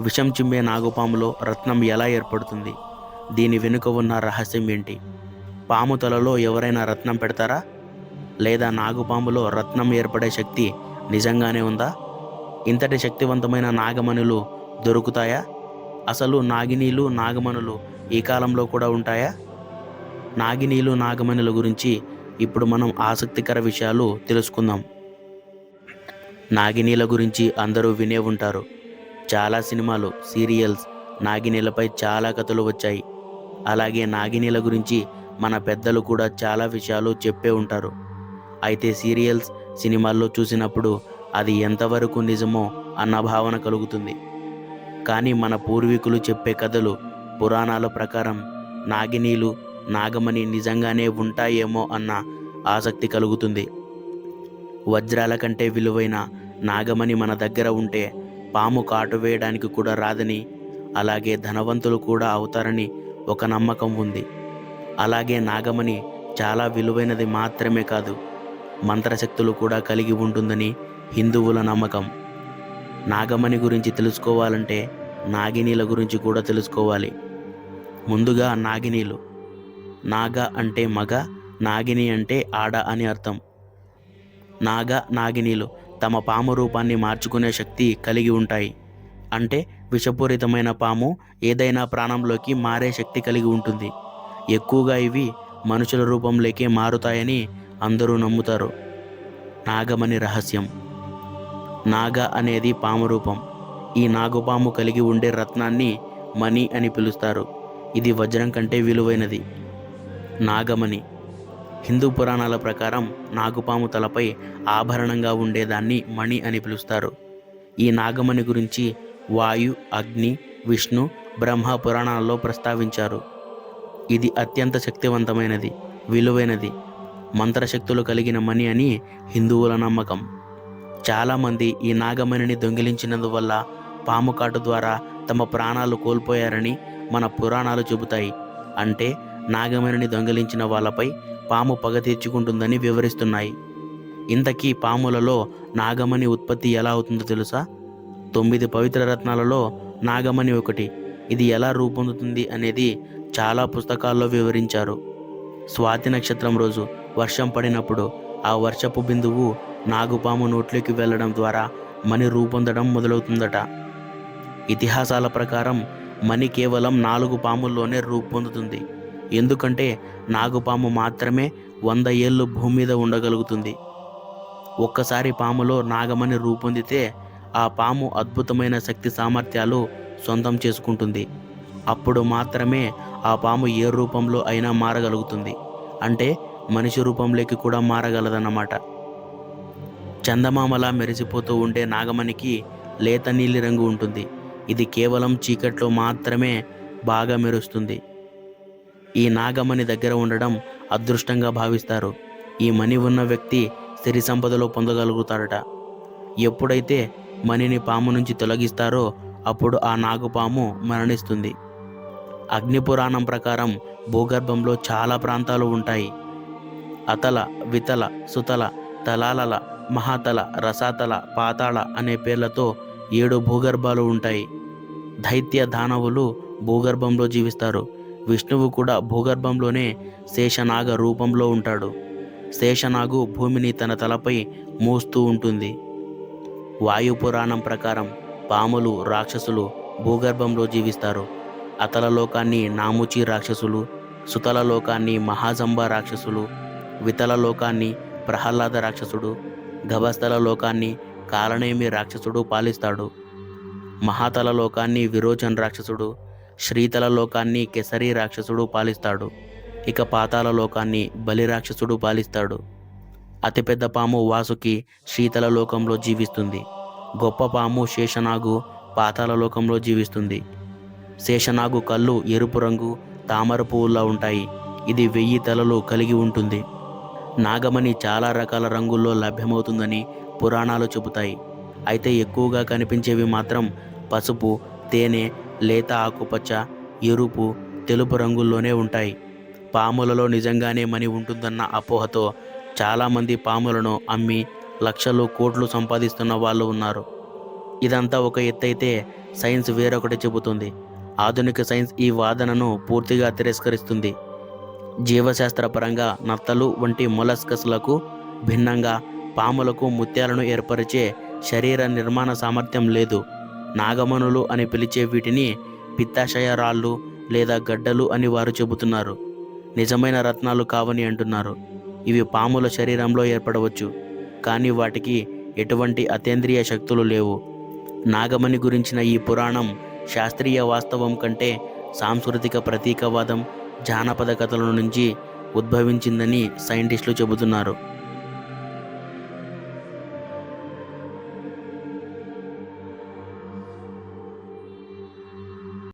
విషం చిమ్మే నాగుపాములో రత్నం ఎలా ఏర్పడుతుంది? దీని వెనుక ఉన్న రహస్యం ఏంటి? పాము తలలో ఎవరైనా రత్నం పెడతారా? లేదా నాగుపాములో రత్నం ఏర్పడే శక్తి నిజంగానే ఉందా? ఇంతటి శక్తివంతమైన నాగమణులు దొరుకుతాయా? అసలు నాగినీలు నాగమణులు ఈ కాలంలో కూడా ఉంటాయా? నాగినీలు నాగమణుల గురించి ఇప్పుడు మనం ఆసక్తికర విషయాలు తెలుసుకుందాం. నాగినీల గురించి అందరూ వినే ఉంటారు. చాలా సినిమాలు సీరియల్స్ నాగినీలపై చాలా కథలు వచ్చాయి. అలాగే నాగినీల గురించి మన పెద్దలు కూడా చాలా విషయాలు చెప్పే ఉంటారు. అయితే సీరియల్స్ సినిమాల్లో చూసినప్పుడు అది ఎంతవరకు నిజమో అన్న భావన కలుగుతుంది. కానీ మన పూర్వీకులు చెప్పే కథలు పురాణాల ప్రకారం నాగినీలు నాగమణి నిజంగానే ఉంటాయేమో అన్న ఆసక్తి కలుగుతుంది. వజ్రాల కంటే విలువైన నాగమణి మన దగ్గర ఉంటే పాము కాటు వేయడానికి కూడా రాదని అలాగే ధనవంతులు కూడా అవుతారని ఒక నమ్మకం ఉంది. అలాగే నాగమణి చాలా విలువైనది మాత్రమే కాదు మంత్రశక్తులు కూడా కలిగి ఉంటుందని హిందువుల నమ్మకం. నాగమణి గురించి తెలుసుకోవాలంటే నాగినీల గురించి కూడా తెలుసుకోవాలి. ముందుగా నాగినీలు నాగ అంటే మగ నాగిని అంటే ఆడ అని అర్థం. నాగ నాగినీలు తమ పాము రూపాన్ని మార్చుకునే శక్తి కలిగి ఉంటాయి. అంటే విషపూరితమైన పాము ఏదైనా ప్రాణంలోకి మారే శక్తి కలిగి ఉంటుంది. ఎక్కువగా ఇవి మనుషుల రూపంలోకే మారుతాయని అందరూ నమ్ముతారు. నాగమణి రహస్యం. నాగ అనేది పాము రూపం. ఈ నాగుపాము కలిగి ఉండే రత్నాన్ని మణి అని పిలుస్తారు. ఇది వజ్రం కంటే విలువైనది. నాగమణి. హిందూ పురాణాల ప్రకారం నాగుపాము తలపై ఆభరణంగా ఉండేదాన్ని మణి అని పిలుస్తారు. ఈ నాగమణి గురించి వాయు అగ్ని విష్ణు బ్రహ్మ పురాణాల్లో ప్రస్తావించారు. ఇది అత్యంత శక్తివంతమైనది విలువైనది మంత్రశక్తులు కలిగిన మణి అని హిందువుల నమ్మకం. చాలామంది ఈ నాగమణిని దొంగిలించినందువల్ల పాము కాటు ద్వారా తమ ప్రాణాలు కోల్పోయారని మన పురాణాలు చెబుతాయి. అంటే నాగమణిని దొంగిలించిన వాళ్ళపై పాము పగ తీర్చుకుంటుందని వివరిస్తున్నాయి. ఇంతకీ పాములలో నాగమణి ఉత్పత్తి ఎలా అవుతుందో తెలుసా? తొమ్మిది పవిత్ర రత్నాలలో నాగమణి ఒకటి. ఇది ఎలా రూపొందుతుంది అనేది చాలా పుస్తకాల్లో వివరించారు. స్వాతి నక్షత్రం రోజు వర్షం పడినప్పుడు ఆ వర్షపు బిందువు నాగుపాము నోట్లోకి వెళ్ళడం ద్వారా మణి రూపొందడం మొదలవుతుందట. ఇతిహాసాల ప్రకారం మణి కేవలం నాలుగు పాముల్లోనే రూపొందుతుంది. ఎందుకంటే నాగుపాము మాత్రమే వంద ఏళ్ళు భూమి మీద ఉండగలుగుతుంది. ఒక్కసారి పాములో నాగమణి రూపొందితే ఆ పాము అద్భుతమైన శక్తి సామర్థ్యాలు సొంతం చేసుకుంటుంది. అప్పుడు మాత్రమే ఆ పాము ఏ రూపంలో అయినా మారగలుగుతుంది. అంటే మనిషి రూపంలోకి కూడా మారగలదన్నమాట. చందమామలా మెరిసిపోతూ ఉండే నాగమణికి లేత నీలి రంగు ఉంటుంది. ఇది కేవలం చీకట్లో మాత్రమే బాగా మెరుస్తుంది. ఈ నాగమణి దగ్గర ఉండడం అదృష్టంగా భావిస్తారు. ఈ మణి ఉన్న వ్యక్తి సిరి సంపదలో పొందగలుగుతాడట. ఎప్పుడైతే మణిని పాము నుంచి తొలగిస్తారో అప్పుడు ఆ నాగుపాము మరణిస్తుంది. అగ్నిపురాణం ప్రకారం భూగర్భంలో చాలా ప్రాంతాలు ఉంటాయి. అతల వితల సుతల తలాలల మహాతల రసాతల పాతాళ అనే పేర్లతో ఏడు భూగర్భాలు ఉంటాయి. దైత్య దానవులు భూగర్భంలో జీవిస్తారు. విష్ణువు కూడా భూగర్భంలోనే శేషనాగ రూపంలో ఉంటాడు. శేషనాగు భూమిని తన తలపై మోస్తూ ఉంటుంది. వాయు పురాణం ప్రకారం పాములు రాక్షసులు భూగర్భంలో జీవిస్తారు. అతల లోకాన్ని నాముచి రాక్షసులు సుతల లోకాన్ని మహాజంబ రాక్షసులు వితల లోకాన్ని ప్రహ్లాద రాక్షసుడు గభస్థల లోకాన్ని కాలనేమి రాక్షసుడు పాలిస్తాడు. మహాతల లోకాన్ని విరోచన్ రాక్షసుడు శ్రీతల లోకాన్ని కెసరి రాక్షసుడు పాలిస్తాడు. ఇక పాతాల లోకాన్ని బలి రాక్షసుడు పాలిస్తాడు. అతిపెద్ద పాము వాసుకి శీతల లోకంలో జీవిస్తుంది. గొప్ప పాము శేషనాగు పాతాల లోకంలో జీవిస్తుంది. శేషనాగు కళ్ళు ఎరుపు రంగు తామర పువ్వులా ఉంటాయి. ఇది వెయ్యి తలలు కలిగి ఉంటుంది. నాగమణి చాలా రకాల రంగుల్లో లభ్యమవుతుందని పురాణాలు చెబుతాయి. అయితే ఎక్కువగా కనిపించేవి మాత్రం పసుపు తేనె లేత ఆకుపచ్చ ఎరుపు తెలుపు రంగుల్లోనే ఉంటాయి. పాములలో నిజంగానే మని ఉంటుందన్న అపోహతో చాలామంది పాములను అమ్మి లక్షలు కోట్లు సంపాదిస్తున్న వాళ్ళు ఉన్నారు. ఇదంతా ఒక ఎత్తైతే సైన్స్ వేరొకటి చెబుతుంది. ఆధునిక సైన్స్ ఈ వాదనను పూర్తిగా తిరస్కరిస్తుంది. జీవశాస్త్రపరంగా నత్తలు వంటి మొలస్కస్లకు భిన్నంగా పాములకు ముత్యాలను ఏర్పరిచే శరీర నిర్మాణ సామర్థ్యం లేదు. నాగమణులు అని పిలిచే వీటిని పిత్తాశయ రాళ్ళు లేదా గడ్డలు అని వారు చెబుతున్నారు. నిజమైన రత్నాలు కావని అంటున్నారు. ఇవి పాముల శరీరంలో ఏర్పడవచ్చు కానీ వాటికి ఎటువంటి అతేంద్రియ శక్తులు లేవు. నాగమణి గురించిన ఈ పురాణం శాస్త్రీయ వాస్తవం కంటే సాంస్కృతిక ప్రతీకవాదం జానపద కథల నుంచి ఉద్భవించిందని సైంటిస్టులు చెబుతున్నారు.